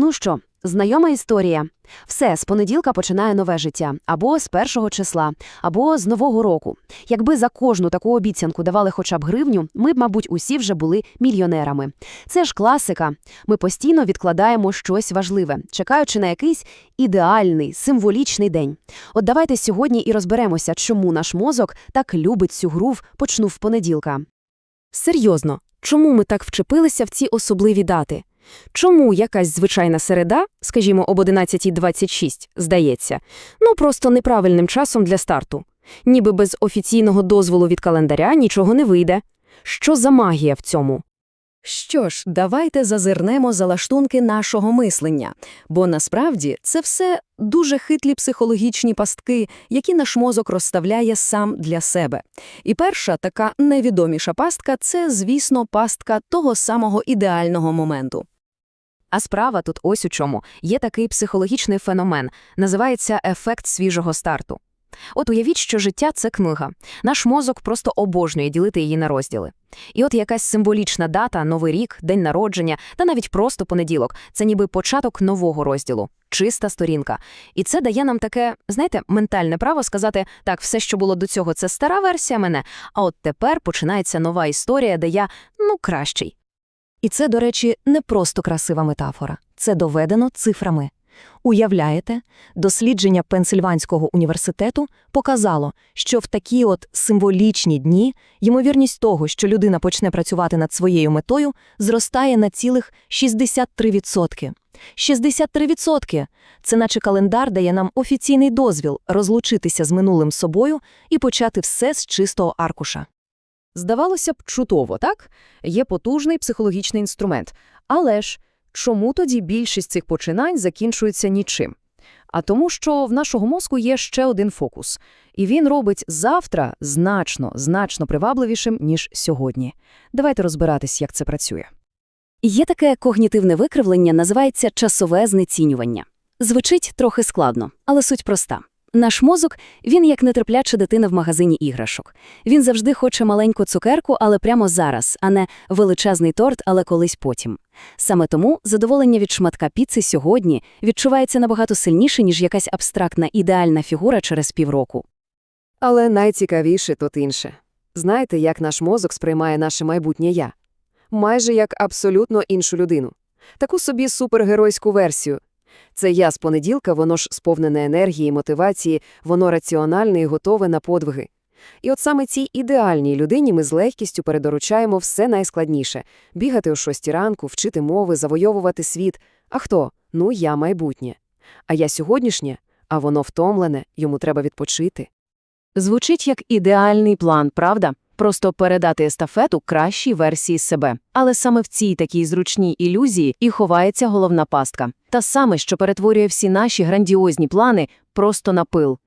Ну що, знайома історія. Все, з понеділка починає нове життя, або з першого числа, або з нового року. Якби за кожну таку обіцянку давали хоча б гривню, ми б, мабуть, усі вже були мільйонерами. Це ж класика. Ми постійно відкладаємо щось важливе, чекаючи на якийсь ідеальний, символічний день. От давайте сьогодні і розберемося, чому наш мозок так любить цю гру в «почну в понеділка. Серйозно, чому ми так вчепилися в ці особливі дати? Чому якась звичайна середа, скажімо, об 11.26, здається, ну просто неправильним часом для старту? Ніби без офіційного дозволу від календаря нічого не вийде. Що за магія в цьому? Що ж, давайте зазирнемо за лаштунки нашого мислення, бо насправді це все дуже хитлі психологічні пастки, які наш мозок розставляє сам для себе. І перша така невідоміша пастка це, звісно, пастка того самого ідеального моменту. А справа тут ось у чому. Є такий психологічний феномен, називається ефект свіжого старту. От уявіть, що життя – це книга. Наш мозок просто обожнює ділити її на розділи. І от якась символічна дата, новий рік, день народження, та навіть просто понеділок – це ніби початок нового розділу, чиста сторінка. І це дає нам таке, знаєте, ментальне право сказати, так, все, що було до цього, це стара версія мене, а от тепер починається нова історія, де я, ну, кращий. І це, до речі, не просто красива метафора. Це доведено цифрами. Уявляєте, дослідження Пенсильванського університету показало, що в такі от символічні дні ймовірність того, що людина почне працювати над своєю метою, зростає на цілих 63%. 63%! Це наче календар дає нам офіційний дозвіл розлучитися з минулим собою і почати все з чистого аркуша. Здавалося б, чудово, так? Є потужний психологічний інструмент. Але ж чому тоді більшість цих починань закінчується нічим? А тому, що в нашого мозку є ще один фокус. І він робить завтра значно, значно привабливішим, ніж сьогодні. Давайте розбиратись, як це працює. Є таке когнітивне викривлення, називається часове знецінювання. Звучить трохи складно, але суть проста. Наш мозок, він як нетерпляча дитина в магазині іграшок. Він завжди хоче маленьку цукерку, але прямо зараз, а не величезний торт, але колись потім. Саме тому задоволення від шматка піци сьогодні відчувається набагато сильніше, ніж якась абстрактна ідеальна фігура через півроку. Але найцікавіше тут інше. Знаєте, як наш мозок сприймає наше майбутнє я? Майже як абсолютно іншу людину. Таку собі супергеройську версію. Це я з понеділка, воно ж сповнене енергії, мотивації, воно раціональне і готове на подвиги. І от саме цій ідеальній людині ми з легкістю передоручаємо все найскладніше – бігати о шостій ранку, вчити мови, завойовувати світ. А хто? Ну, я майбутнє. А я сьогоднішнє, а воно втомлене, йому треба відпочити. Звучить як ідеальний план, правда? Просто передати естафету кращій версії себе. Але саме в цій такій зручній ілюзії і ховається головна пастка. Та саме, що перетворює всі наші грандіозні плани просто на пил.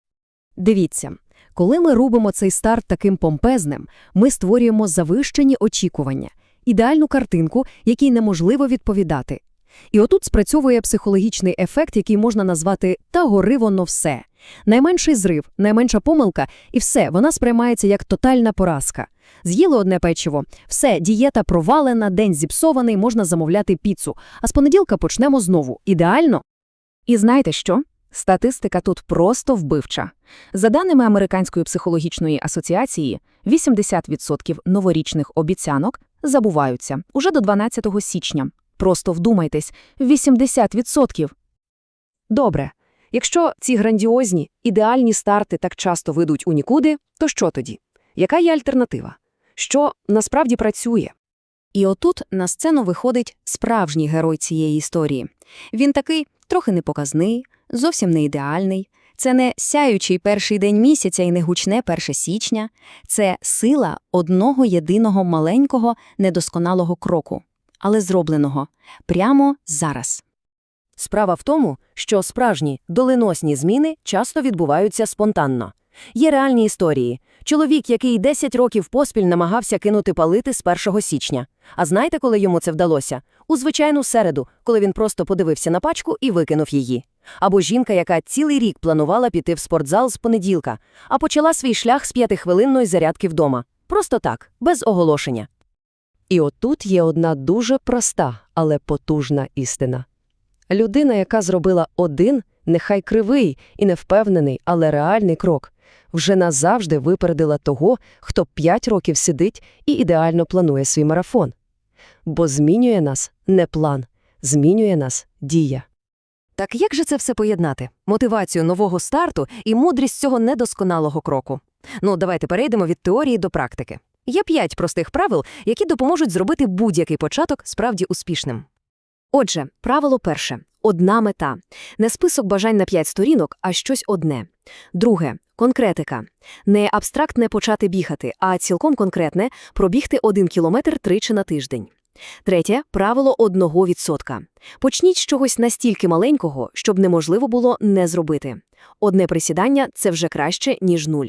Дивіться, коли ми робимо цей старт таким помпезним, ми створюємо завищені очікування, ідеальну картинку, якій неможливо відповідати. І отут спрацьовує психологічний ефект, який можна назвати «та гори воно все». Найменший зрив, найменша помилка, і все, вона сприймається як тотальна поразка. З'їли одне печиво, все, дієта провалена, день зіпсований, можна замовляти піцу. А з понеділка почнемо знову. Ідеально? І знаєте що? Статистика тут просто вбивча. За даними Американської психологічної асоціації, 80% новорічних обіцянок забуваються уже до 12 січня. Просто вдумайтесь, 80%. Добре. Якщо ці грандіозні, ідеальні старти так часто ведуть у нікуди, то що тоді? Яка є альтернатива? Що насправді працює? І отут на сцену виходить справжній герой цієї історії. Він такий трохи непоказний, зовсім не ідеальний. Це не сяючий перший день місяця і не гучне 1 січня. Це сила одного єдиного маленького недосконалого кроку, але зробленого прямо зараз. Справа в тому, що справжні доленосні зміни часто відбуваються спонтанно. Є реальні історії. Чоловік, який 10 років поспіль намагався кинути палити з 1 січня. А знаєте, коли йому це вдалося? У звичайну середу, коли він просто подивився на пачку і викинув її. Або жінка, яка цілий рік планувала піти в спортзал з понеділка, а почала свій шлях з п'ятихвилинної зарядки вдома. Просто так, без оголошення. І отут є одна дуже проста, але потужна істина. Людина, яка зробила один, нехай кривий і невпевнений, але реальний крок, вже назавжди випередила того, хто 5 років сидить і ідеально планує свій марафон. Бо змінює нас не план, змінює нас дія. Так як же це все поєднати? Мотивацію нового старту і мудрість цього недосконалого кроку. Ну, давайте перейдемо від теорії до практики. Є п'ять простих правил, які допоможуть зробити будь-який початок справді успішним. Отже, правило перше – одна мета. Не список бажань на п'ять сторінок, а щось одне. Друге – конкретика. Не абстрактне почати бігати, а цілком конкретне – пробігти один кілометр тричі на тиждень. Третє – правило одного відсотка. Почніть з чогось настільки маленького, щоб неможливо було не зробити. Одне присідання – це вже краще, ніж нуль.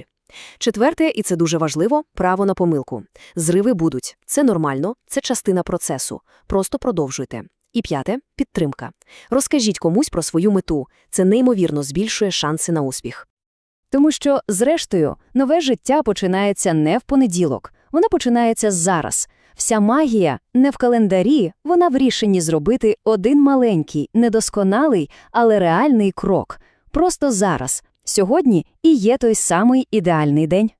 Четверте, і це дуже важливо, право на помилку. Зриви будуть. Це нормально, це частина процесу. Просто продовжуйте. І п'яте – підтримка. Розкажіть комусь про свою мету. Це неймовірно збільшує шанси на успіх. Тому що, зрештою, нове життя починається не в понеділок, воно починається зараз. Вся магія не в календарі, вона в рішенні зробити один маленький, недосконалий, але реальний крок. Просто зараз, сьогодні і є той самий ідеальний день.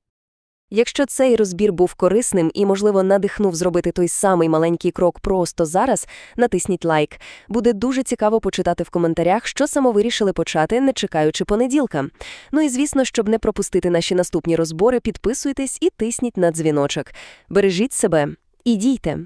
Якщо цей розбір був корисним і, можливо, надихнув зробити той самий маленький крок просто зараз, натисніть лайк. Буде дуже цікаво почитати в коментарях, що самовирішили почати, не чекаючи понеділка. Ну і звісно, щоб не пропустити наші наступні розбори, підписуйтесь і тисніть на дзвіночок. Бережіть себе і дійте.